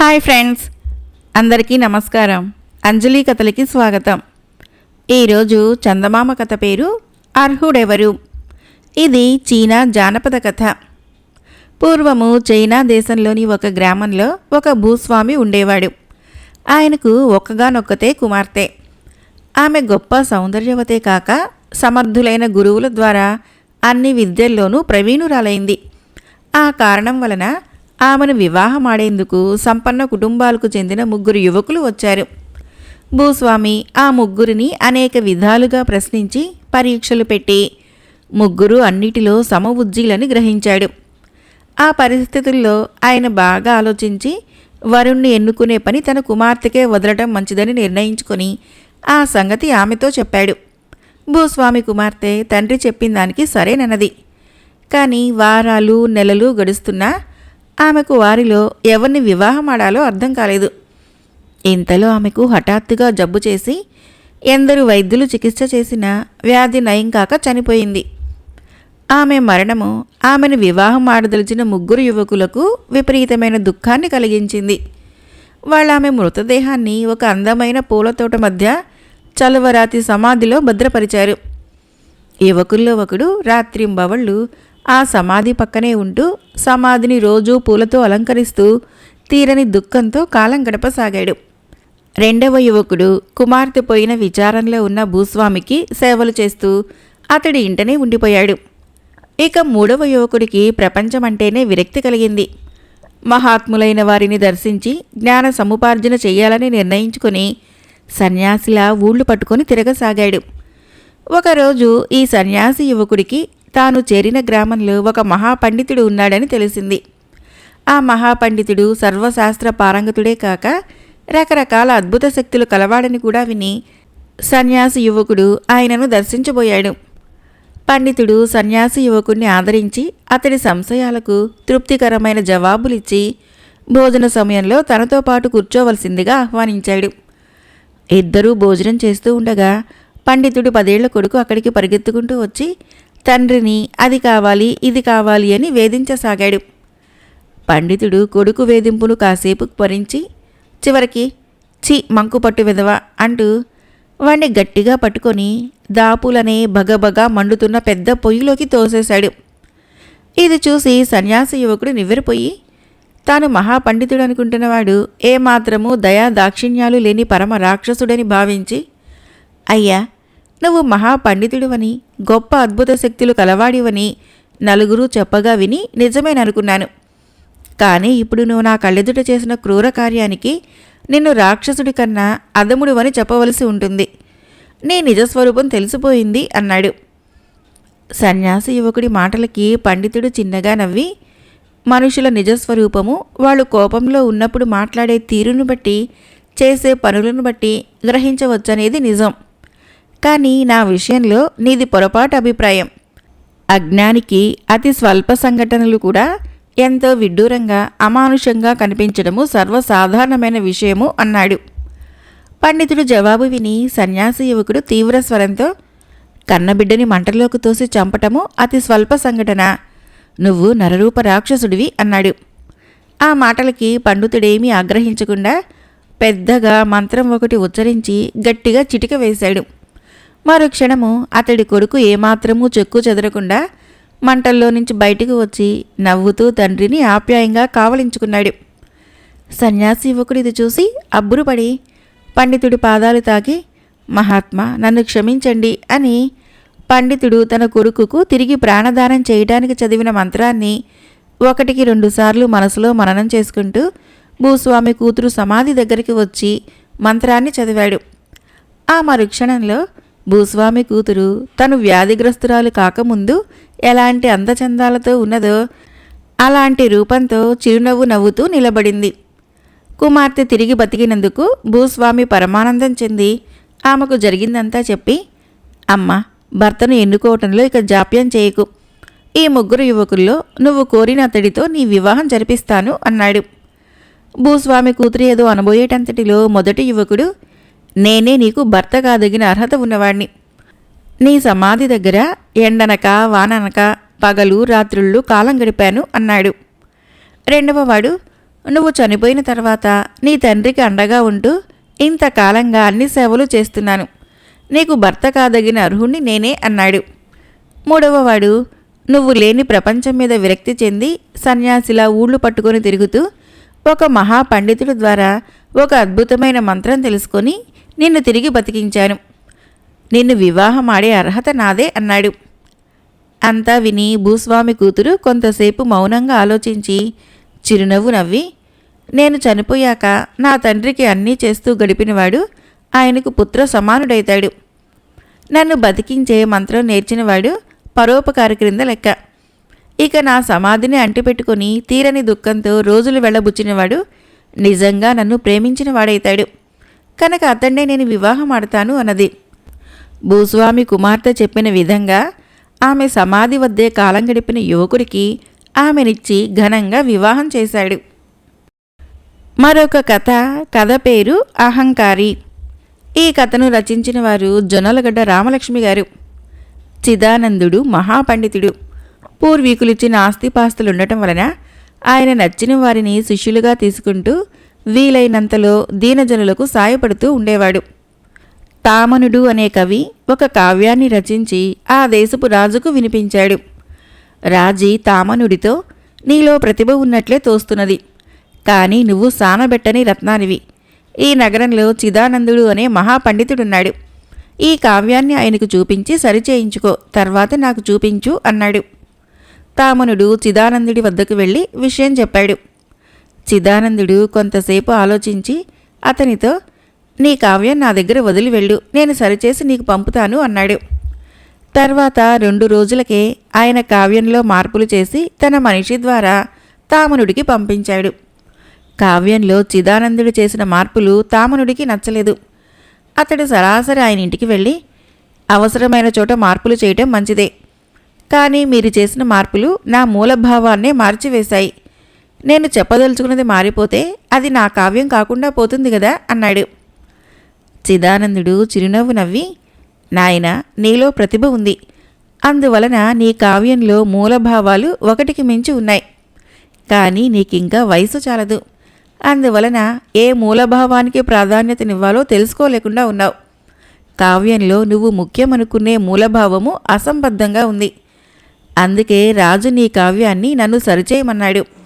Hi friends అందరికీ నమస్కారం. అంజలి కథలకి స్వాగతం. ఈరోజు చందమామ కథ పేరు అర్హుడెవరు? ఇది చీనా జానపద కథ. పూర్వము చైనా దేశంలోని ఒక గ్రామంలో ఒక భూస్వామి ఉండేవాడు. ఆయనకు ఒక్కగానొక్కతే కుమార్తె. ఆమె గొప్ప సౌందర్యవతే కాక సమర్థులైన గురువుల ద్వారా అన్ని విద్యల్లోనూ ప్రవీణురాలైంది. ఆ కారణం వలన ఆమెను వివాహమాడేందుకు సంపన్న కుటుంబాలకు చెందిన ముగ్గురు యువకులు వచ్చారు. భూస్వామి ఆ ముగ్గురిని అనేక విధాలుగా ప్రశ్నించి పరీక్షలు పెట్టి ముగ్గురు అన్నిటిలో సమవుజ్జీలని గ్రహించాడు. ఆ పరిస్థితుల్లో ఆయన బాగా ఆలోచించి వరుణ్ణి ఎన్నుకునే పని తన కుమార్తెకే వదలటం మంచిదని నిర్ణయించుకొని ఆ సంగతి ఆమెతో చెప్పాడు. భూస్వామి కుమార్తె తండ్రి చెప్పిన దానికి సరేనన్నది. కానీ వారాలు నెలలు గడుస్తున్నా ఆమెకు వారిలో ఎవరిని వివాహమాడాలో అర్థం కాలేదు. ఇంతలో ఆమెకు హఠాత్తుగా జబ్బు చేసి ఎందరు వైద్యులు చికిత్స చేసినా వ్యాధి నయం కాక చనిపోయింది. ఆమె మరణము ఆమెను వివాహం ఆడదలిచిన ముగ్గురు యువకులకు విపరీతమైన దుఃఖాన్ని కలిగించింది. వాళ్ళ ఆమె మృతదేహాన్ని ఒక అందమైన పూలతోట మధ్య చలవరాతి సమాధిలో భద్రపరిచారు. యువకుల్లో ఒకడు రాత్రింబవళ్ళు ఆ సమాధి పక్కనే ఉంటూ సమాధిని రోజూ పూలతో అలంకరిస్తూ తీరని దుఃఖంతో కాలం గడపసాగాడు. రెండవ యువకుడు కుమార్తె పోయిన విచారంలో ఉన్న భూస్వామికి సేవలు చేస్తూ అతడి ఇంటనే ఉండిపోయాడు. ఇక మూడవ యువకుడికి ప్రపంచమంటేనే విరక్తి కలిగింది. మహాత్ములైన వారిని దర్శించి జ్ఞాన సముపార్జన చెయ్యాలని నిర్ణయించుకుని సన్యాసిలా ఊళ్ళు పట్టుకొని తిరగసాగాడు. ఒకరోజు ఈ సన్యాసి యువకుడికి తాను చేరిన గ్రామంలో ఒక మహాపండితుడు ఉన్నాడని తెలిసింది. ఆ మహాపండితుడు సర్వశాస్త్ర పారంగతుడే కాక రకరకాల అద్భుత శక్తులు కలవాడని కూడా విని సన్యాసి యువకుడు ఆయనను దర్శించబోయాడు. పండితుడు సన్యాసి యువకుణ్ణి ఆదరించి అతడి సంశయాలకు తృప్తికరమైన జవాబులిచ్చి భోజన సమయంలో తనతో పాటు కూర్చోవలసిందిగా ఆహ్వానించాడు. ఇద్దరూ భోజనం చేస్తూ ఉండగా పండితుడు పదేళ్ళ కొడుకు అక్కడికి పరిగెత్తుకుంటూ వచ్చి తండ్రిని అది కావాలి ఇది కావాలి అని వేధించసాగాడు. పండితుడు కొడుకు వేధింపును కాసేపు భరించి చివరికి చి మంకు పట్టు విధవ అంటూ వాణ్ణి గట్టిగా పట్టుకొని దాపులనే బగబగా మండుతున్న పెద్ద పొయ్యిలోకి తోసేశాడు. ఇది చూసి సన్యాసి యువకుడు నివ్వెరిపోయి తాను మహాపండితుడు అనుకుంటున్నవాడు ఏమాత్రమూ దయా దాక్షిణ్యాలు లేని పరమ రాక్షసుడని భావించి అయ్యా నువ్వు మహాపండితుడివని గొప్ప అద్భుత శక్తులు కలవాడివని నలుగురు చెప్పగా విని నిజమేననుకున్నాను. కానీ ఇప్పుడు నువ్వు నా కళ్ళెదుట చేసిన క్రూర కార్యానికి నిన్ను రాక్షసుడి కన్నా అదముడువని చెప్పవలసి ఉంటుంది. నీ నిజస్వరూపం తెలిసిపోయింది అన్నాడు. సన్యాసి యువకుడి మాటలకి పండితుడు చిన్నగా నవ్వి మనుషుల నిజస్వరూపము వాళ్ళు కోపంలో ఉన్నప్పుడు మాట్లాడే తీరును బట్టి చేసే పనులను బట్టి గ్రహించవచ్చనేది నిజం. కానీ నా విషయంలో నీది పొరపాటు అభిప్రాయం. అజ్ఞానికి అతి స్వల్ప సంఘటనలు కూడా ఎంతో విడ్డూరంగా అమానుషంగా కనిపించడము సర్వసాధారణమైన విషయము అన్నాడు. పండితుడు జవాబు విని సన్యాసి యువకుడు తీవ్ర స్వరంతో కన్నబిడ్డని మంటలోకి తోసి చంపటము అతి స్వల్ప సంఘటన. నువ్వు నరరూప రాక్షసుడివి అన్నాడు. ఆ మాటలకి పండితుడేమీ ఆగ్రహించకుండా పెద్దగా మంత్రం ఒకటి ఉచ్చరించి గట్టిగా చిటిక వేశాడు. మరుక్షణము అతడి కొడుకు ఏమాత్రమూ చెక్కు చెదరకుండా మంటల్లో నుంచి బయటకు వచ్చి నవ్వుతూ తండ్రిని ఆప్యాయంగా కావలించుకున్నాడు. సన్యాసి యువకుడు ఇది చూసి అబ్బురుపడి పండితుడి పాదాలు తాకి మహాత్మా నన్ను క్షమించండి అని పండితుడు తన కొడుకుకు తిరిగి ప్రాణదానం చేయడానికి చదివిన మంత్రాన్ని ఒకటికి రెండుసార్లు మనసులో మననం చేసుకుంటూ భూస్వామి కూతురు సమాధి దగ్గరికి వచ్చి మంత్రాన్ని చదివాడు. ఆ మరుక్షణంలో భూస్వామి కూతురు తను వ్యాధిగ్రస్తురాలు కాకముందు ఎలాంటి అందచందాలతో ఉన్నదో అలాంటి రూపంతో చిరునవ్వు నవ్వుతూ నిలబడింది. కుమార్తె తిరిగి బతికినందుకు భూస్వామి పరమానందం చెంది ఆమెకు జరిగిందంతా చెప్పి అమ్మ భర్తను ఎన్నుకోవటంలో ఇక జాప్యం చేయకు. ఈ ముగ్గురు యువకుల్లో నువ్వు కోరిన అతడితో నీ వివాహం జరిపిస్తాను అన్నాడు. భూస్వామి కూతురు ఏదో అనబోయేటంతటిలో మొదటి యువకుడు నేనే నీకు భర్త కాదగిన అర్హత ఉన్నవాణ్ణి. నీ సమాధి దగ్గర ఎండనక వాననక పగలు రాత్రుళ్ళు కాలం గడిపాను అన్నాడు. రెండవవాడు నువ్వు చనిపోయిన తర్వాత నీ తండ్రికి అండగా ఉంటూ ఇంతకాలంగా అన్ని సేవలు చేస్తున్నాను. నీకు భర్త కాదగిన అర్హుణ్ణి నేనే అన్నాడు. మూడవవాడు నువ్వు లేని ప్రపంచం మీద విరక్తి చెంది సన్యాసిలా ఊళ్ళు పట్టుకొని తిరుగుతూ ఒక మహాపండితుడి ద్వారా ఒక అద్భుతమైన మంత్రం తెలుసుకొని నిన్ను తిరిగి బతికించాను. నిన్ను వివాహం ఆడే అర్హత నాదే అన్నాడు. అంతా విని భూస్వామి కూతురు కొంతసేపు మౌనంగా ఆలోచించి చిరునవ్వు నవ్వి నేను చనిపోయాక నా తండ్రికి అన్నీ చేస్తూ గడిపినవాడు ఆయనకు పుత్ర సమానుడైతాడు. నన్ను బతికించే మంత్రం నేర్చినవాడు పరోపకారి క్రింద లెక్క. ఇక నా సమాధిని అంటిపెట్టుకుని తీరని దుఃఖంతో రోజులు వెళ్ళబుచ్చినవాడు నిజంగా నన్ను ప్రేమించిన వాడైతాడు కనుక అతన్నే నేను వివాహం ఆడతాను అన్నది. భూస్వామి కుమార్తె చెప్పిన విధంగా ఆమె సమాధి వద్దే కాలం గడిపిన యువకుడికి ఆమెనిచ్చి ఘనంగా వివాహం చేశాడు. మరొక కథ కథ పేరు అహంకారి. ఈ కథను రచించిన వారు జొన్నలగడ్డ రామలక్ష్మి గారు. చిదానందుడు మహాపండితుడు. పూర్వీకులిచ్చిన ఆస్తిపాస్తులుండటం వలన ఆయన నచ్చిన వారిని శిష్యులుగా తీసుకుంటూ వీలైనంతలో దీనజనులకు సాయపడుతూ ఉండేవాడు. తామనుడు అనే కవి ఒక కావ్యాన్ని రచించి ఆ దేశపు రాజుకు వినిపించాడు. రాజీ తామనుడితో నీలో ప్రతిభ ఉన్నట్లే తోస్తున్నది. కానీ నువ్వు సానబెట్టని రత్నానివి. ఈ నగరంలో చిదానందుడు అనే మహాపండితుడున్నాడు. ఈ కావ్యాన్ని ఆయనకు చూపించి సరిచేయించుకో తర్వాత నాకు చూపించు అన్నాడు. తామనుడు చిదానందుడి వద్దకు వెళ్ళి విషయం చెప్పాడు. చిదానందుడు కొంతసేపు ఆలోచించి అతనితో నీ కావ్యం నా దగ్గర వదిలి వెళ్ళు నేను సరిచేసి నీకు పంపుతాను అన్నాడు. తర్వాత రెండు రోజులకే ఆయన కావ్యంలో మార్పులు చేసి తన మనిషి ద్వారా తామనుడికి పంపించాడు. కావ్యంలో చిదానందుడు చేసిన మార్పులు తామనుడికి నచ్చలేదు. అతడు సరాసరి ఆయన ఇంటికి వెళ్ళి అవసరమైన చోట మార్పులు చేయటం మంచిదే. కానీ మీరు చేసిన మార్పులు నా మూలభావాన్నే మార్చివేశాయి. నేను చెప్పదలుచుకున్నది మారిపోతే అది నా కావ్యం కాకుండా పోతుంది కదా అన్నాడు. చిదానందుడు చిరునవ్వు నవ్వి నాయన నీలో ప్రతిభ ఉంది. అందువలన నీ కావ్యంలో మూలభావాలు ఒకటికి మించి ఉన్నాయి. కానీ నీకింకా వయసు చాలదు. అందువలన ఏ మూలభావానికి ప్రాధాన్యతనివ్వాలో తెలుసుకోలేకుండా ఉన్నావు. కావ్యంలో నువ్వు ముఖ్యమనుకునే మూలభావము అసంబద్ధంగా ఉంది. అందుకే రాజు నీ కావ్యాన్ని నన్ను సరిచేయమన్నాడు.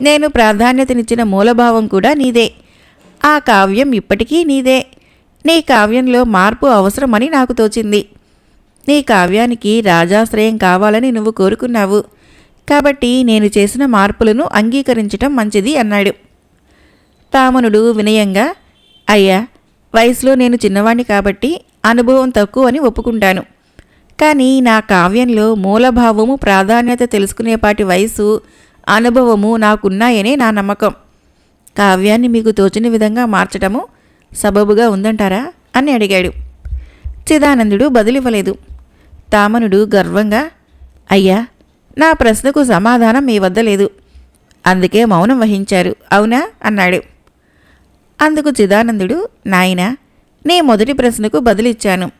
నేను ప్రాధాన్యతనిచ్చిన మూలభావం కూడా నీదే. ఆ కావ్యం ఇప్పటికీ నీదే. నీ కావ్యంలో మార్పు అవసరమని నాకు తోచింది. నీ కావ్యానికి రాజాశ్రయం కావాలని నువ్వు కోరుకున్నావు. కాబట్టి నేను చేసిన మార్పులను అంగీకరించటం మంచిది అన్నాడు. తామనుడు వినయంగా అయ్యా వయసులో నేను చిన్నవాణ్ణి కాబట్టి అనుభవం తక్కువ అని ఒప్పుకుంటాను. కానీ నా కావ్యంలో మూలభావము ప్రాధాన్యత తెలుసుకునేపాటి వయసు అనుభవము నాకున్నాయనే నా నమ్మకం. కావ్యాన్ని మీకు తోచిన విధంగా మార్చటము సబబుగా ఉందంటారా? అని అడిగాడు. చిదానందుడు బదులివ్వలేదు. తామనుడు గర్వంగా అయ్యా నా ప్రశ్నకు సమాధానం మీ వద్ద లేదు. అందుకే మౌనం వహించారు అవునా అన్నాడు. అందుకు చిదానందుడు నాయనా నీ మొదటి ప్రశ్నకు బదులిచ్చాను.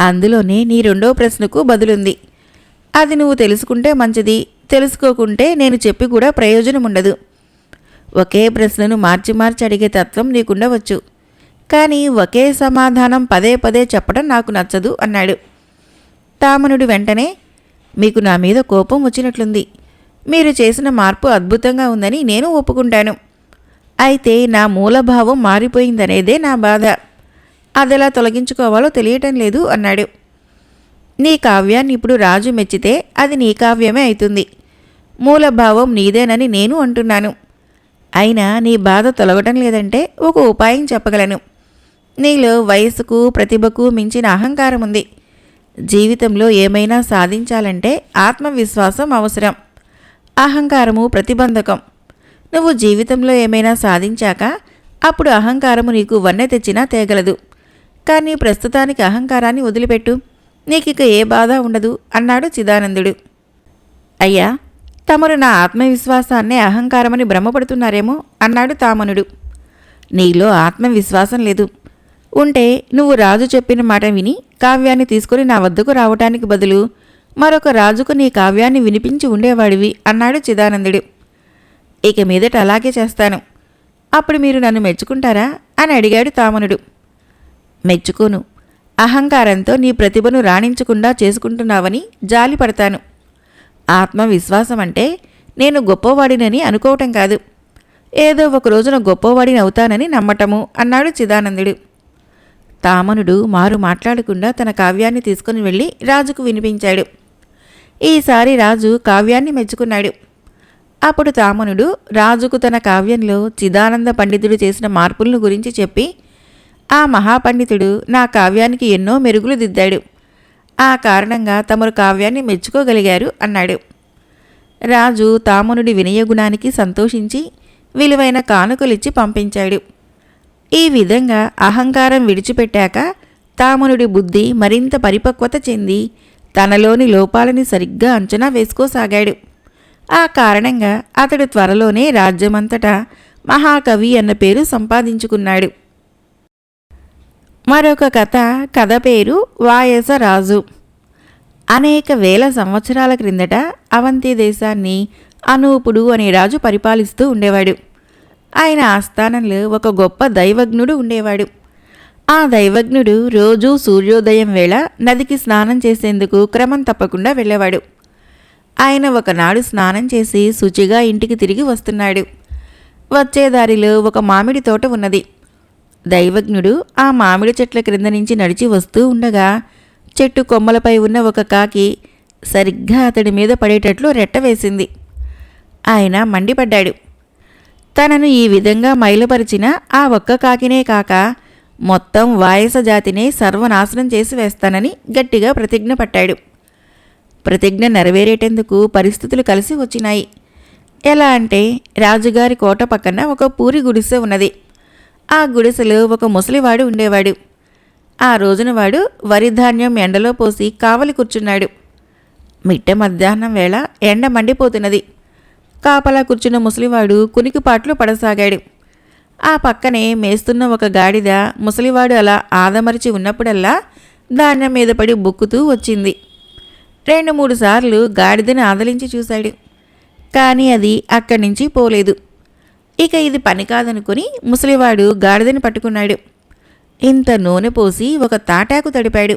అందులోనే నీ రెండో ప్రశ్నకు బదులుంది. అది నువ్వు తెలుసుకుంటే మంచిది. తెలుసుకోకుంటే నేను చెప్పి కూడా ప్రయోజనం ఉండదు. ఒకే ప్రశ్నను మార్చి మార్చి అడిగే తత్వం నీకుండవచ్చు. కానీ ఒకే సమాధానం పదే పదే చెప్పడం నాకు నచ్చదు అన్నాడు. తామనుడు వెంటనే మీకు నా మీద కోపం వచ్చినట్లుంది. మీరు చేసిన మార్పు అద్భుతంగా ఉందని నేను ఒప్పుకుంటాను. అయితే నా మూలభావం మారిపోయిందనేదే నా బాధ. అదెలా తొలగించుకోవాలో తెలియటం లేదు అన్నాడు. నీ కావ్యాన్ని ఇప్పుడు రాజు మెచ్చితే అది నీ కావ్యమే అవుతుంది. మూలభావం నీదేనని నేను అంటున్నాను. అయినా నీ బాధ తొలగటం లేదంటే ఒక ఉపాయం చెప్పగలను. నీలో వయసుకు ప్రతిభకు మించిన అహంకారం ఉంది. జీవితంలో ఏమైనా సాధించాలంటే ఆత్మవిశ్వాసం అవసరం. అహంకారము ప్రతిబంధకం. నువ్వు జీవితంలో ఏమైనా సాధించాక అప్పుడు అహంకారము నీకు వన్నె తెచ్చినా తేగలదు. కానీ ప్రస్తుతానికి అహంకారాన్ని వదిలిపెట్టు. నీకిక ఏ బాధ ఉండదు అన్నాడు చిదానందుడు. అయ్యా తమరు నా ఆత్మవిశ్వాసాన్నే అహంకారమని భ్రమపడుతున్నారేమో అన్నాడు తామనుడు. నీలో ఆత్మవిశ్వాసం లేదు. ఉంటే నువ్వు రాజు చెప్పిన మాట విని కావ్యాన్ని తీసుకుని నా వద్దకు రావటానికి బదులు మరొక రాజుకు నీ కావ్యాన్ని వినిపించి ఉండేవాడివి అన్నాడు చిదానందుడు. ఇక మీదట అలాగే చేస్తాను. అప్పుడు మీరు నన్ను మెచ్చుకుంటారా అని అడిగాడు తామనుడు. మెచ్చుకోను. అహంకారంతో నీ ప్రతిభను రాణించకుండా చేసుకుంటున్నావని జాలిపడతాను. ఆత్మవిశ్వాసం అంటే నేను గొప్పవాడినని అనుకోవటం కాదు. ఏదో ఒక రోజున గొప్పవాడిని అవుతానని నమ్మటము అన్నాడు చిదానందుడు. తామనుడు మారు మాట్లాడకుండా తన కావ్యాన్ని తీసుకుని వెళ్ళి రాజుకు వినిపించాడు. ఈసారి రాజు కావ్యాన్ని మెచ్చుకున్నాడు. అప్పుడు తామనుడు రాజుకు తన కావ్యంలో చిదానంద పండితుడు చేసిన మార్పులను గురించి చెప్పి ఆ మహాపండితుడు నా కావ్యానికి ఎన్నో మెరుగులు దిద్దాడు. ఆ కారణంగా తమరు కావ్యాన్ని మెచ్చుకోగలిగారు అన్నాడు. రాజు తామునుడి వినయగుణానికి సంతోషించి విలువైన కానుకలిచ్చి పంపించాడు. ఈ విధంగా అహంకారం విడిచిపెట్టాక తామునుడి బుద్ధి మరింత పరిపక్వత చెంది తనలోని లోపాలని సరిగ్గా అంచనా వేసుకోసాగాడు. ఆ కారణంగా అతడు త్వరలోనే రాజ్యమంతటా మహాకవి అన్న పేరు సంపాదించుకున్నాడు. మరొక కథ కథ పేరు వాయసరాజు. అనేక వేల సంవత్సరాల క్రిందట అవంతి దేశాన్ని అనూపుడు అనే రాజు పరిపాలిస్తూ ఉండేవాడు. ఆయన ఆస్థానంలో ఒక గొప్ప దైవజ్ఞుడు ఉండేవాడు. ఆ దైవజ్ఞుడు రోజూ సూర్యోదయం వేళ నదికి స్నానం చేసేందుకు క్రమం తప్పకుండా వెళ్ళేవాడు. ఆయన ఒకనాడు స్నానం చేసి శుచిగా ఇంటికి తిరిగి వస్తున్నాడు. వచ్చే దారిలో ఒక మామిడి తోట ఉన్నది. దైవజ్ఞుడు ఆ మామిడి చెట్ల క్రింద నుంచి నడిచి వస్తూ ఉండగా చెట్టు కొమ్మలపై ఉన్న ఒక కాకి సరిగ్గా అతడి మీద పడేటట్లు రెట్టవేసింది ఆయన మండిపడ్డాడు. తనను ఈ విధంగా మైలుపరిచిన ఆ ఒక్క కాకినే కాక మొత్తం వాయస జాతినే సర్వనాశనం చేసి వేస్తానని గట్టిగా ప్రతిజ్ఞ పట్టాడు. ప్రతిజ్ఞ నెరవేరేటందుకు పరిస్థితులు కలిసి వచ్చినాయి. ఎలా అంటే రాజుగారి కోట పక్కన ఒక పూరి గుడిసె ఉన్నది. ఆ గుడిసెలో ఒక ముసలివాడు ఉండేవాడు. ఆ రోజున వాడు వరిధాన్యం ఎండలో పోసి కావలి కూర్చున్నాడు. మిట్ట మధ్యాహ్నం వేళ ఎండ మండిపోతున్నది. కాపలా కూర్చున్న ముసలివాడు కునికిపాట్లు పడసాగాడు. ఆ పక్కనే మేస్తున్న ఒక గాడిద ముసలివాడు అలా ఆదమరిచి ఉన్నప్పుడల్లా ధాన్యం మీద పడి బుక్కుతూ వచ్చింది. రెండు మూడు సార్లు గాడిదని ఆదలించి చూశాడు. కానీ అది అక్కడి నుంచి పోలేదు. ఇక ఇది పని కాదనుకుని ముసలివాడు గాడిదని పట్టుకున్నాడు. ఇంత నూనె పోసి ఒక తాటాకు తడిపాడు.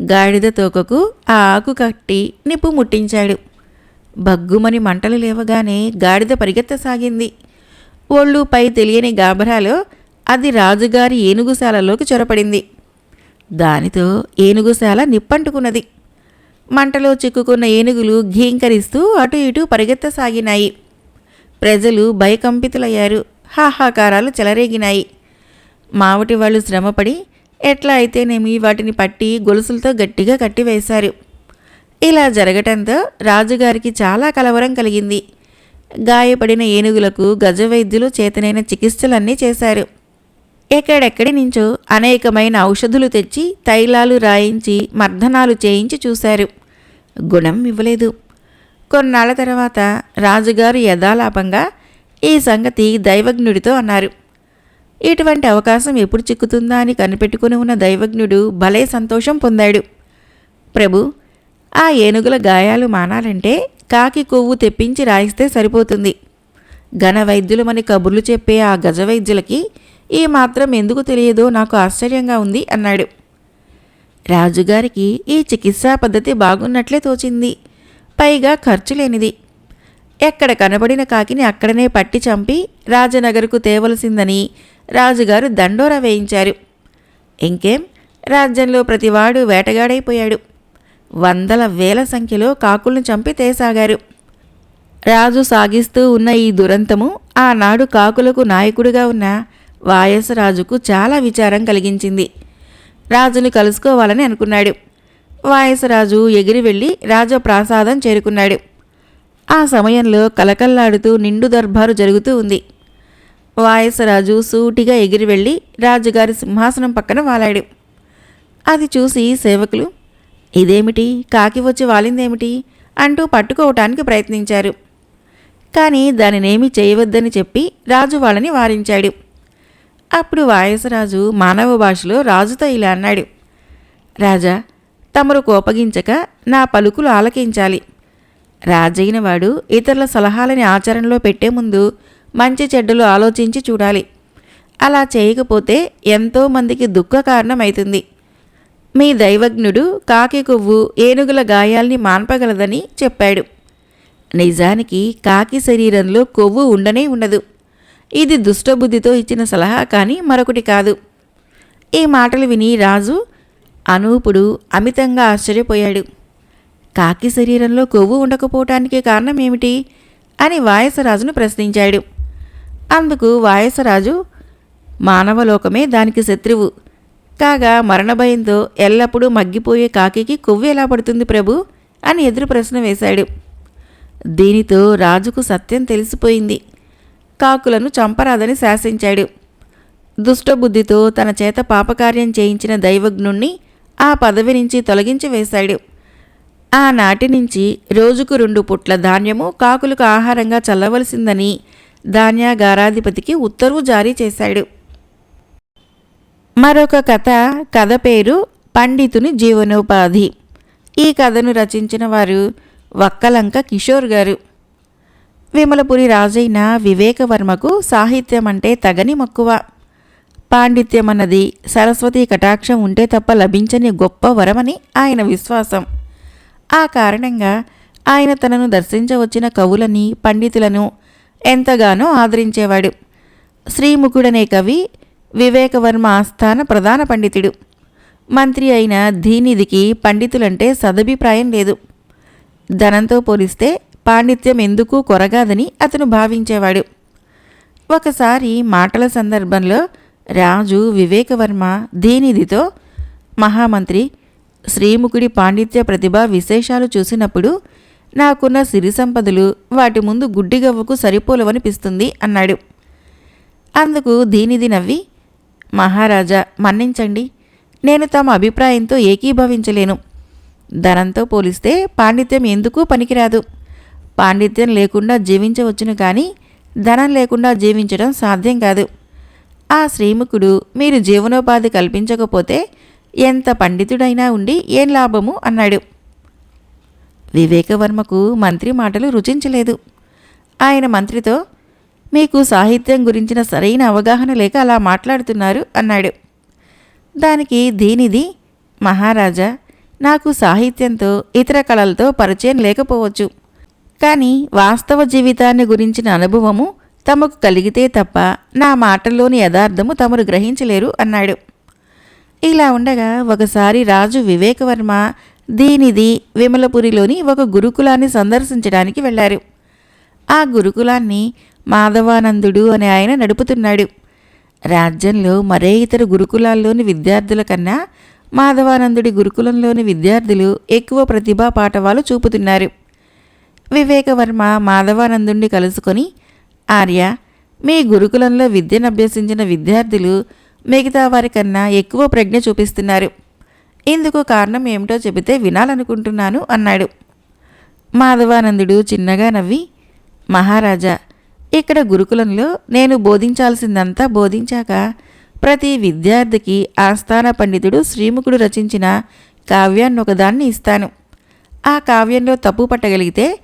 గాడిద తోకకు ఆ ఆకు కట్టి నిప్పు ముట్టించాడు. బగ్గుమని మంటలు లేవగానే గాడిద పరిగెత్తసాగింది. ఒళ్ళు పై తెలియని గాబరాలో అది రాజుగారి ఏనుగుశాలలోకి చొరపడింది. దానితో ఏనుగుశాల నిప్పంటుకున్నది. మంటలో చిక్కుకున్న ఏనుగులు ఘీంకరిస్తూ అటు ఇటు పరిగెత్తసాగినాయి. ప్రజలు భయకంపితులయ్యారు. హాహాకారాలు చెలరేగినాయి. మావటి వాళ్ళు శ్రమపడి ఎట్లా అయితేనేమి వాటిని పట్టి గొలుసులతో గట్టిగా కట్టివేశారు. ఇలా జరగటంతో రాజుగారికి చాలా కలవరం కలిగింది. గాయపడిన ఏనుగులకు గజవైద్యులు చేతనైన చికిత్సలన్నీ చేశారు. ఎక్కడెక్కడి నుంచో అనేకమైన ఔషధులు తెచ్చి తైలాలు రాయించి మర్దనాలు చేయించి చూశారు. గుణం ఇవ్వలేదు. కొన్నాళ్ళ తర్వాత రాజుగారు యథాలాపంగా ఈ సంగతి దైవజ్ఞుడితో అన్నారు. ఇటువంటి అవకాశం ఎప్పుడు చిక్కుతుందా అని కనిపెట్టుకుని ఉన్న దైవజ్ఞుడు భలే సంతోషం పొందాడు. ప్రభు ఆ ఏనుగుల గాయాలు మానాలంటే కాకి కొవ్వు తెప్పించి రాయిస్తే సరిపోతుంది. ఘన వైద్యులమని కబుర్లు చెప్పే ఆ గజవైద్యులకి ఈ మాత్రం ఎందుకు తెలియదో నాకు ఆశ్చర్యంగా ఉంది అన్నాడు. రాజుగారికి ఈ చికిత్సా పద్ధతి బాగున్నట్లే తోచింది. పైగా ఖర్చు లేనిది ఎక్కడ కనబడిన కాకిని అక్కడనే పట్టి చంపి రాజనగర్కు తేవలసిందని రాజుగారు దండోరా వేయించారు. ఇంకేం? రాజ్యంలో ప్రతివాడు వేటగాడైపోయాడు. వందల వేల సంఖ్యలో కాకులను చంపి తేసాగారు. రాజు సాగిస్తూ ఉన్న ఈ దురంతము ఆనాడు కాకులకు నాయకుడిగా ఉన్న వాయసరాజుకు చాలా విచారం కలిగించింది. రాజును కలుసుకోవాలని అనుకున్నాడు. వాయసరాజు ఎగిరి వెళ్ళి రాజప్రాసాదం చేరుకున్నాడు. ఆ సమయంలో కలకల్లాడుతూ నిండు దర్బారు జరుగుతూ ఉంది. వాయసరాజు సూటిగా ఎగిరి వెళ్ళి రాజుగారి సింహాసనం పక్కన వాలాడు. అది చూసి సేవకులు ఇదేమిటి? కాకి వచ్చి వాలిందేమిటి? అంటూ పట్టుకోవటానికి ప్రయత్నించారు. కానీ దానినేమి చేయవద్దని చెప్పి రాజు వాళ్ళని వారించాడు. అప్పుడు వాయసరాజు మానవ భాషలో రాజుతో ఇలా అన్నాడు. రాజా తమరు కోపగించక నా పలుకులు ఆలకించాలి. రాజైన వాడు ఇతరుల సలహాలని ఆచరణలో పెట్టే ముందు మంచి చెడ్డలు ఆలోచించి చూడాలి. అలా చేయకపోతే ఎంతోమందికి దుఃఖ కారణమవుతుంది మీ దైవజ్ఞుడు కాకి కొవ్వు ఏనుగుల గాయాల్ని మాన్పగలదని చెప్పాడు. నిజానికి కాకి శరీరంలో కొవ్వు ఉండనే ఉండదు. ఇది దుష్టబుద్ధితో ఇచ్చిన సలహా కానీ మరొకటి కాదు. ఈ మాటలు విని రాజు అనూపుడు అమితంగా ఆశ్చర్యపోయాడు. కాకి శరీరంలో కొవ్వు ఉండకపోవటానికి కారణం ఏమిటి అని వాయసరాజును ప్రశ్నించాడు. అందుకు వాయసరాజు మానవలోకమే దానికి శత్రువు. కాగా మరణ భయంతో ఎల్లప్పుడూ మగ్గిపోయే కాకికి కొవ్వు ఎలా పడుతుంది ప్రభు? అని ఎదురు ప్రశ్న వేశాడు. దీనితో రాజుకు సత్యం తెలిసిపోయింది. కాకులను చంపరాదని శాసించాడు. దుష్టబుద్ధితో తన చేత పాపకార్యం చేయించిన దైవజ్ఞుణ్ణి ఆ పదవి నుంచి తొలగించి వేశాడు. ఆనాటి నుంచి రోజుకు రెండు పుట్ల ధాన్యము కాకులకు ఆహారంగా చల్లవలసిందని ధాన్యాగారాధిపతికి ఉత్తర్వు జారీ చేశాడు. మరొక కథ కథ పేరు పండితుని జీవనోపాధి. ఈ కథను రచించిన వారు వక్కలంక కిషోర్ గారు. విమలపురి రాజైన వివేకవర్మకు సాహిత్యం అంటే తగని మక్కువ. పాండిత్యం అన్నది సరస్వతి కటాక్షం ఉంటే తప్ప లభించని గొప్ప వరమని ఆయన విశ్వాసం. ఆ కారణంగా ఆయన తనను దర్శించవచ్చిన కవులని పండితులను ఎంతగానో ఆదరించేవాడు. శ్రీముఖుడనే కవి వివేకవర్మ ఆస్థాన ప్రధాన పండితుడు. మంత్రి అయిన ధీనిధికి పండితులంటే సదభిప్రాయం లేదు. ధనంతో పోలిస్తే పాండిత్యం ఎందుకు కొరగాదని అతను భావించేవాడు. ఒకసారి మాటల సందర్భంలో రాజు వివేకవర్మ దీనిదితో మహామంత్రి శ్రీముఖుడి పాండిత్య ప్రతిభ విశేషాలు చూసినప్పుడు నాకున్న సిరి సంపదలు వాటి ముందు గుడ్డిగవ్వకు సరిపోలవనిపిస్తుంది అన్నాడు. అందుకు దీనిది నవ్వి మహారాజా మన్నించండి నేను తమ అభిప్రాయంతో ఏకీభవించలేను. ధనంతో పోలిస్తే పాండిత్యం ఎందుకు పనికిరాదు. పాండిత్యం లేకుండా జీవించవచ్చును కానీ ధనం లేకుండా జీవించడం సాధ్యం కాదు. ఆ శ్రీముఖుడు మీరు జీవనోపాధి కల్పించకపోతే ఎంత పండితుడైనా ఉండి ఏం లాభము? అన్నాడు. వివేకవర్మకు మంత్రి మాటలు రుచించలేదు. ఆయన మంత్రితో మీకు సాహిత్యం గురించిన సరైన అవగాహన లేక అలా మాట్లాడుతున్నారు అన్నాడు. దానికి దీనిది మహారాజా నాకు సాహిత్యంతో ఇతర కళలతో పరిచయం లేకపోవచ్చు. కానీ వాస్తవ జీవితాన్ని గురించిన అనుభవము తమకు కలిగితే తప్ప నా మాటల్లోని యథార్థము తమరు గ్రహించలేరు అన్నాడు. ఇలా ఉండగా ఒకసారి రాజు వివేకవర్మ దీనిది విమలపురిలోని ఒక గురుకులాన్ని సందర్శించడానికి వెళ్ళారు. ఆ గురుకులాన్ని మాధవానందుడు అనే ఆయన నడుపుతున్నాడు. రాజ్యంలో మరే ఇతర గురుకులాల్లోని విద్యార్థుల కన్నా మాధవానందుడి గురుకులంలోని విద్యార్థులు ఎక్కువ ప్రతిభా పాఠవాలు చూపుతున్నారు. వివేకవర్మ మాధవానందుణ్ణి కలుసుకొని ఆర్య మీ గురుకులంలో విద్యను అభ్యసించిన విద్యార్థులు మిగతా వారికన్నా ఎక్కువ ప్రజ్ఞ చూపిస్తున్నారు. ఇందుకు కారణం ఏమిటో చెబితే వినాలనుకుంటున్నాను అన్నాడు. మాధవానందుడు చిన్నగా నవ్వి మహారాజా ఇక్కడ గురుకులంలో నేను బోధించాల్సిందంతా బోధించాక ప్రతి విద్యార్థికి ఆస్థాన పండితుడు శ్రీముఖుడు రచించిన కావ్యాన్ని ఒకదాన్ని ఇస్తాను. ఆ కావ్యంలో తప్పు పట్టగలిగితే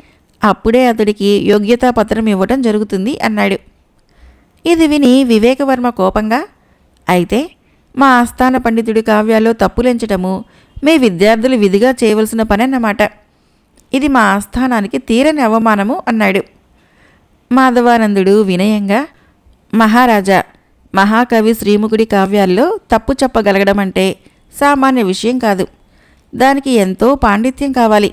అప్పుడే అతడికి యోగ్యతా పత్రం ఇవ్వటం జరుగుతుంది అన్నాడు. ఇది విని వివేకవర్మ కోపంగా అయితే మా ఆస్థాన పండితుడి కావ్యాల్లో తప్పులెంచటము మీ విద్యార్థులు విధిగా చేయవలసిన పని అన్నమాట ఇది మా ఆస్థానానికి తీరని అవమానము అన్నాడు. మాధవానందుడు వినయంగా మహారాజా మహాకవి శ్రీముఖుడి కావ్యాల్లో తప్పు చెప్పగలగడం అంటే సామాన్య విషయం కాదు. దానికి ఎంతో పాండిత్యం కావాలి.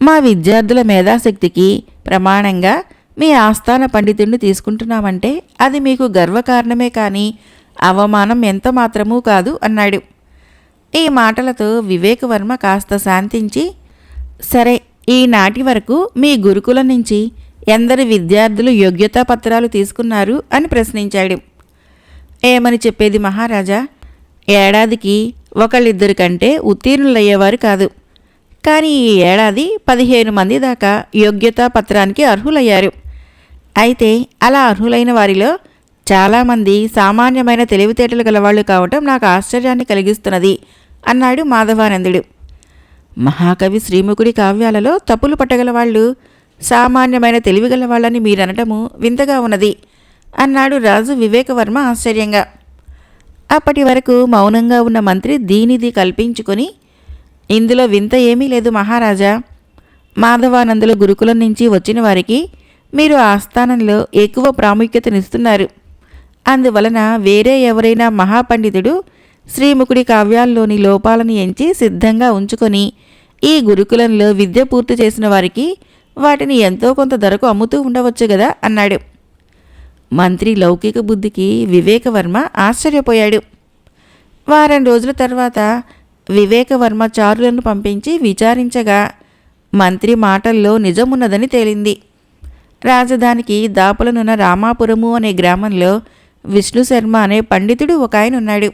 మా విద్యార్థుల మేధాశక్తికి ప్రమాణంగా మీ ఆస్థాన పండితుడిని తీసుకుంటున్నామంటే అది మీకు గర్వకారణమే కానీ అవమానం ఎంత మాత్రమూ కాదు అన్నాడు. ఈ మాటలతో వివేకవర్మ కాస్త శాంతించి సరే ఈనాటి వరకు మీ గురుకుల నుంచి ఎందరి విద్యార్థులు యోగ్యతా పత్రాలు తీసుకున్నారు అని ప్రశ్నించాడు. ఏమని చెప్పేది మహారాజా? ఏడాదికి ఒకళ్ళిద్దరి కంటే ఉత్తీర్ణులయ్యేవారు కాదు. కానీ ఈ ఏడాది పదిహేను మంది దాకా యోగ్యతా పత్రానికి అర్హులయ్యారు. అయితే అలా అర్హులైన వారిలో చాలామంది సామాన్యమైన తెలివితేటలు గలవాళ్ళు కావటం నాకు ఆశ్చర్యాన్ని కలిగిస్తున్నది అన్నాడు మాధవానందుడు. మహాకవి శ్రీముఖుడి కావ్యాలలో తప్పులు పట్టగల వాళ్ళు సామాన్యమైన తెలివిగల వాళ్ళని మీరనటము వింతగా ఉన్నది అన్నాడు రాజు వివేకవర్మ ఆశ్చర్యంగా. అప్పటి వరకు మౌనంగా ఉన్న మంత్రి దీనిది కల్పించుకొని ఇందులో వింత ఏమీ లేదు మహారాజా. మాధవానందుల గురుకులం నుంచి వచ్చిన వారికి మీరు ఆస్థానంలో ఎక్కువ ప్రాముఖ్యతనిస్తున్నారు. అందువలన వేరే ఎవరైనా మహాపండితుడు శ్రీముఖుడి కావ్యాల్లోని లోపాలను ఎంచి సిద్ధంగా ఉంచుకొని ఈ గురుకులంలో విద్య పూర్తి చేసిన వారికి వాటిని ఎంతో కొంత ధరకు అమ్ముతూ ఉండవచ్చు కదా అన్నాడు. మంత్రి లౌకిక బుద్ధికి వివేకవర్మ ఆశ్చర్యపోయాడు. వారం రోజుల తర్వాత వివేకవర్మ చారులను పంపించి విచారించగా మంత్రి మాటల్లో నిజమున్నదని తేలింది. రాజధానికి దాపులనున్న రామాపురము అనే గ్రామంలో విష్ణు శర్మ అనే పండితుడు ఒక ఆయన ఉన్నాడు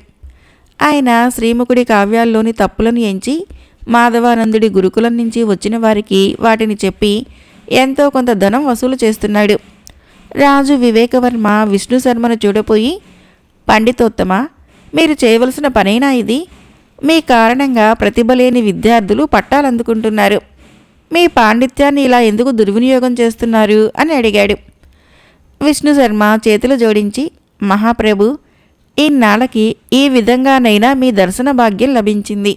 ఆయన శ్రీముఖుడి కావ్యాల్లోని తప్పులను ఎంచి మాధవానందుడి గురుకులం నుంచి వచ్చిన వారికి వాటిని చెప్పి ఎంతో కొంత ధనం వసూలు చేస్తున్నాడు. రాజు వివేకవర్మ విష్ణు శర్మను చూడపోయి పండితోత్తమ మీరు చేయవలసిన పనైనా ఇది? మీ కారణంగా ప్రతిభ లేని విద్యార్థులు పట్టాలందుకుంటున్నారు మీ పాండిత్యాన్ని ఇలా ఎందుకు దుర్వినియోగం చేస్తున్నారు? అని అడిగాడు. విష్ణు శర్మ చేతులు జోడించి మహాప్రభు ఇన్నాళ్ళకి ఈ విధంగానైనా మీ దర్శన భాగ్యం లభించింది.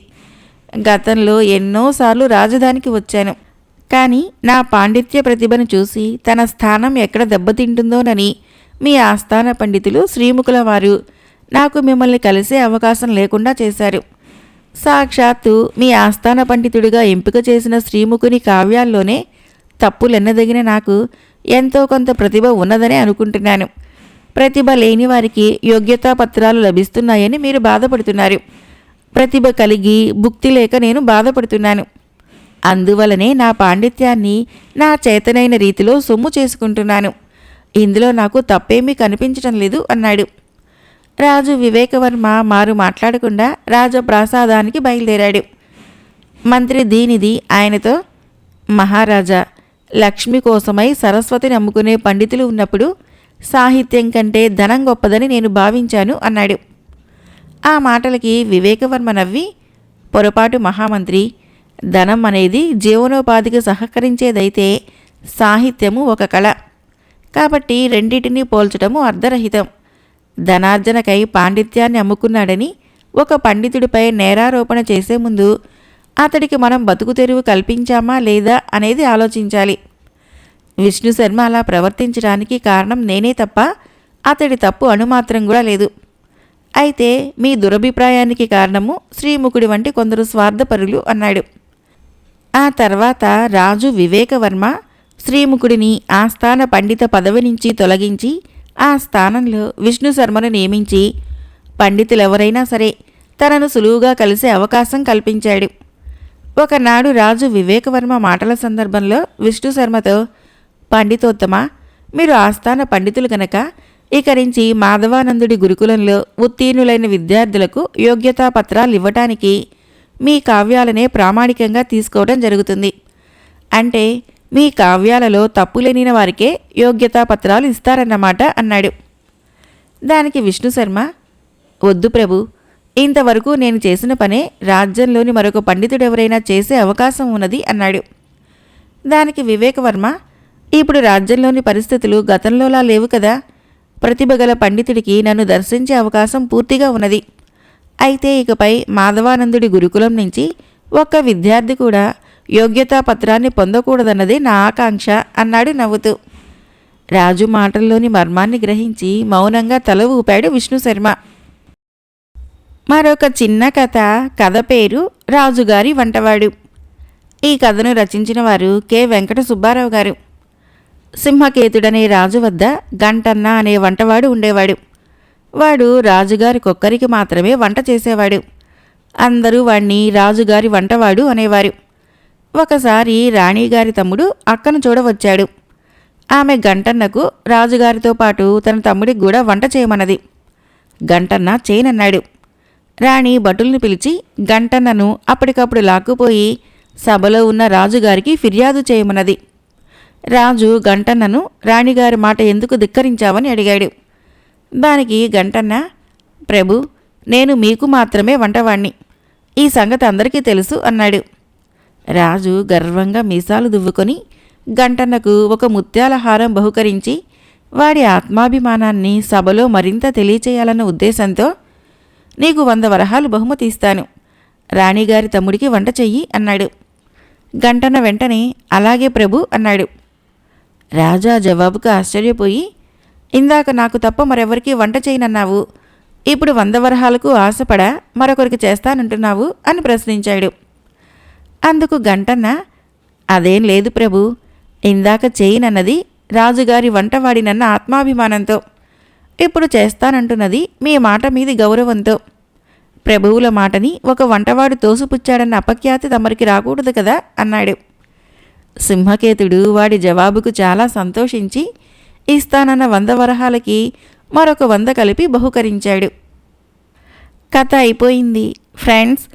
గతంలో ఎన్నోసార్లు రాజధానికి వచ్చాను. కానీ నా పాండిత్య ప్రతిభను చూసి తన స్థానం ఎక్కడ దెబ్బతింటుందోనని మీ ఆస్థాన పండితులు శ్రీముఖుల వారు నాకు మిమ్మల్ని కలిసే అవకాశం లేకుండా చేశారు. సాక్షాత్తు మీ ఆస్థాన పండితుడిగా ఎంపిక చేసిన శ్రీముఖుని కావ్యాల్లోనే తప్పులెన్నదగిన నాకు ఎంతో కొంత ప్రతిభ ఉన్నదనే అనుకుంటున్నాను. ప్రతిభ లేని వారికి యోగ్యతా పత్రాలు లభిస్తున్నాయని మీరు బాధపడుతున్నారు. ప్రతిభ కలిగి భుక్తి లేక నేను బాధపడుతున్నాను. అందువలనే నా పాండిత్యాన్ని నా చేతనైన రీతిలో సొమ్ము చేసుకుంటున్నాను. ఇందులో నాకు తప్పేమీ కనిపించటం లేదు అన్నాడు. రాజు వివేకవర్మ మారు మాట్లాడకుండా రాజప్రాసాదానికి బయలుదేరాడు. మంత్రి దీనిది ఆయనతో మహారాజా లక్ష్మి కోసమై సరస్వతి నమ్ముకునే పండితులు ఉన్నప్పుడు సాహిత్యం కంటే ధనం గొప్పదని నేను భావించాను అన్నాడు. ఆ మాటలకి వివేకవర్మ నవ్వి పొరపాటు మహామంత్రి ధనం అనేది జీవనోపాధికి సహకరించేదైతే సాహిత్యము ఒక కళ. కాబట్టి రెండింటినీ పోల్చడము అర్ధరహితం ధనార్జనకై పాండిత్యాన్ని అమ్ముకున్నాడని ఒక పండితుడిపై నేరారోపణ చేసే ముందు అతడికి మనం బతుకు తెరువు కల్పించామా లేదా అనేది ఆలోచించాలి. విష్ణు శర్మ అలా ప్రవర్తించడానికి కారణం నేనే తప్ప అతడి తప్పు అణుమాత్రం కూడా లేదు. అయితే మీ దురభిప్రాయానికి కారణము శ్రీముఖుడి వంటి కొందరు స్వార్థపరులు అన్నాడు. ఆ తర్వాత రాజు వివేకవర్మ శ్రీముఖుడిని ఆస్థాన పండిత పదవి నుంచి తొలగించి ఆ స్థానంలో విష్ణు శర్మను నియమించి పండితులెవరైనా సరే తనను సులువుగా కలిసే అవకాశం కల్పించాడు. ఒకనాడు రాజు వివేకవర్మ మాటల సందర్భంలో విష్ణు శర్మతో పండితోత్తమ మీరు ఆస్థాన పండితులు గనక ఇక నుంచి మాధవానందుడి గురుకులంలో ఉత్తీర్ణులైన విద్యార్థులకు యోగ్యతా పత్రాలు ఇవ్వటానికి మీ కావ్యాలనే ప్రామాణికంగా తీసుకోవడం జరుగుతుంది. అంటే మీ కావ్యాలలో తప్పులేనిన వారికే యోగ్యతా పత్రాలు ఇస్తారన్నమాట అన్నాడు. దానికి విష్ణు శర్మ వద్దు ప్రభు ఇంతవరకు నేను చేసిన పనే రాజ్యంలోని మరొక పండితుడెవరైనా చేసే అవకాశం ఉన్నది అన్నాడు. దానికి వివేకవర్మ ఇప్పుడు రాజ్యంలోని పరిస్థితులు గతంలోలా లేవు కదా ప్రతిభ గల పండితుడికి నన్ను దర్శించే అవకాశం పూర్తిగా ఉన్నది. అయితే ఇకపై మాధవానందుడి గురుకులం నుంచి ఒక్క విద్యార్థి కూడా యోగ్యతా పత్రాన్ని పొందకూడదన్నదే నా ఆకాంక్ష అన్నాడు నవ్వుతూ. రాజు మాటల్లోని మర్మాన్ని గ్రహించి మౌనంగా తల ఊపాడు విష్ణు శర్మ. మరొక చిన్న కథ కథ పేరు రాజుగారి వంటవాడు. ఈ కథను రచించిన వారు కె. వెంకట సుబ్బారావు గారు. సింహకేతుడనే రాజు వద్ద గంటన్న అనే వంటవాడు ఉండేవాడు. వాడు రాజుగారి కొక్కరికి మాత్రమే వంట చేసేవాడు. అందరూ వాణ్ణి రాజుగారి వంటవాడు అనేవారు. ఒకసారి రాణిగారి తమ్ముడు అక్కను చూడవచ్చాడు. ఆమె గంటన్నకు రాజుగారితో పాటు తన తమ్ముడికి కూడా వంట చేయమన్నది. గంటన్న చేయనన్నాడు రాణి భటుల్ని పిలిచి గంటన్నను అప్పటికప్పుడు లాక్కుపోయి సభలో ఉన్న రాజుగారికి ఫిర్యాదు చేయమన్నది. రాజు గంటన్నను రాణిగారి మాట ఎందుకు ధిక్కరించావని అడిగాడు. దానికి గంటన్న ప్రభు నేను మీకు మాత్రమే వంటవాణ్ణి. ఈ సంగతి అందరికీ తెలుసు అన్నాడు. రాజు గర్వంగా మీసాలు దువ్వుకొని గంటన్నకు ఒక ముత్యాల హారం బహుకరించి వాడి ఆత్మాభిమానాన్ని సభలో మరింత తెలియచేయాలన్న ఉద్దేశంతో నీకు వంద వరహాలు బహుమతి ఇస్తాను. రాణిగారి తమ్ముడికి వంట చెయ్యి అన్నాడు. గంటన వెంటనే అలాగే ప్రభు అన్నాడు. రాజా జవాబుకు ఆశ్చర్యపోయి ఇందాక నాకు తప్ప మరెవరికి వంట చేయనన్నావు. ఇప్పుడు వంద వరహాలకు ఆశపడ మరొకరికి చేస్తానంటున్నావు అని ప్రశ్నించాడు. అందుకు గంటన్న అదేం లేదు ప్రభు ఇందాక చేయనన్నది రాజుగారి వంటవాడినన్న ఆత్మాభిమానంతో. ఇప్పుడు చేస్తానంటున్నది మీ మాట మీది గౌరవంతో. ప్రభువుల మాటని ఒక వంటవాడు తోసిపుచ్చాడన్న అపఖ్యాతి తమరికి రాకూడదు కదా? అన్నాడు. సింహకేతుడు వాడి జవాబుకు చాలా సంతోషించి ఇస్తానన్న వంద వరహాలకి మరొక వంద కలిపి బహుకరించాడు. కథ అయిపోయింది. ఫ్రెండ్స్